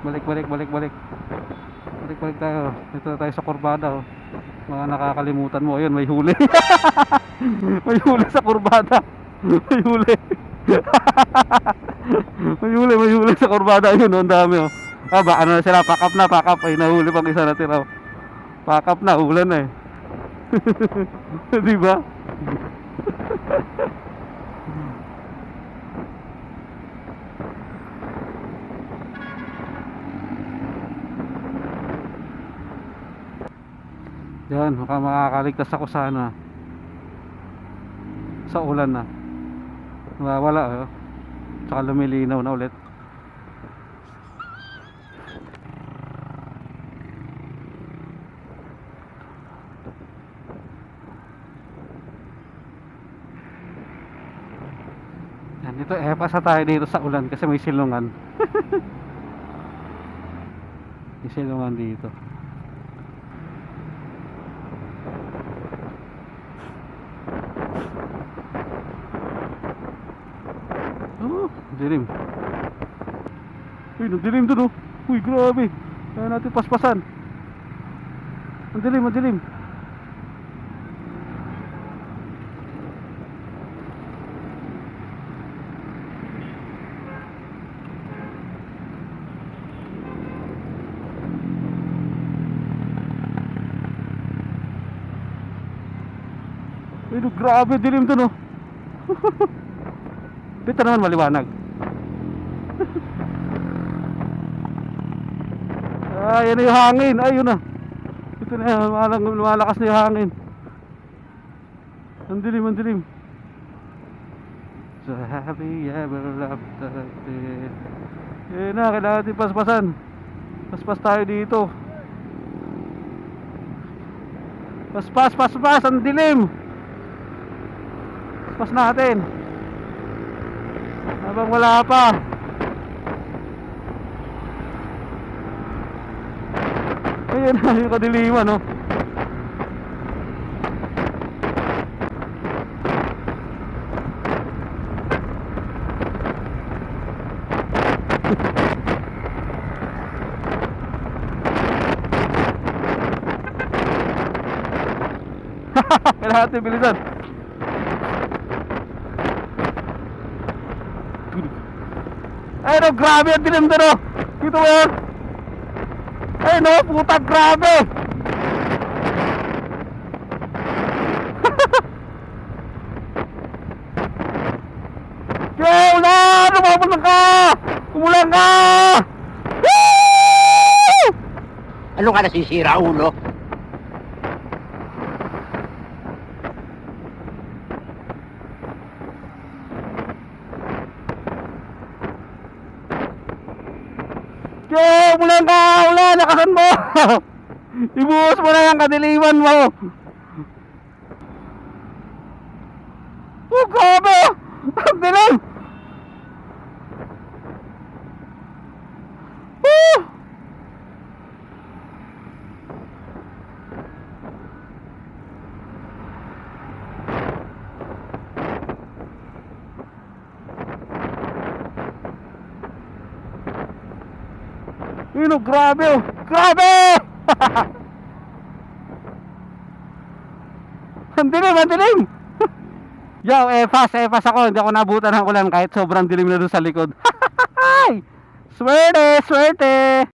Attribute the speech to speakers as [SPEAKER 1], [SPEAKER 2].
[SPEAKER 1] Balik, balik, balik, balik. Balik, balik tayo. Dito na tayo sa kurbada. Oh. Mga nakakalimutan mo. Ayun, may huli. may huli sa kurbada. may huli. may huli, may huli sa kurbada. Ayun, oh, ang dami. Oh. Ah, ba, ano na sila? Pack up na, pack up. Ay, nahuli pag isa na tira. oh. Pack up na, ulan na eh. Di Yan, baka makakaligtas ako sana sa ulan na. Wala, oh. Tsaka lumilinaw na ulit. Yan, dito eh, pasa tayo dito sa ulan kasi may silungan. may silungan dito. Oh, dilim. Uy, nagdilim dun oh. Uy, grabe. Kaya natin paspasan. Ang dilim, ang dilim. No, grabe, dilim dun oh. Dito naman maliwanag. Ah, yan yung hangin. Ayun na. Ito na, malang, lumalakas na yung hangin. Ang dilim, ang dilim. So happy ever after this. Yan na, kailangan natin paspasan. Paspas tayo dito. Paspas, paspas, ang dilim. Paspas natin. Habang wala pa. Ayun na yung kadiliman, no? Kailangan natin bilisan. Ay no, grabe ang dilim doon oh. Dito yun. Ay no, puta grabe. Kaya ulan! Lumabas ka! Kumulan ka! Woo!
[SPEAKER 2] Ano ka nasisira, ulo?
[SPEAKER 1] Kaya ulan ka! Ulan! Nakasan mo! Ibuhos mo na yung kadiliman mo! Oh, grabe! Ang dilim! Oh! Oh, grabe oh! Grabe! ang dilim, ang dilim! Yo, eh fast, eh fast ako. Hindi ako nabutan ng ulan kahit sobrang dilim na doon sa likod. Swerte, swerte!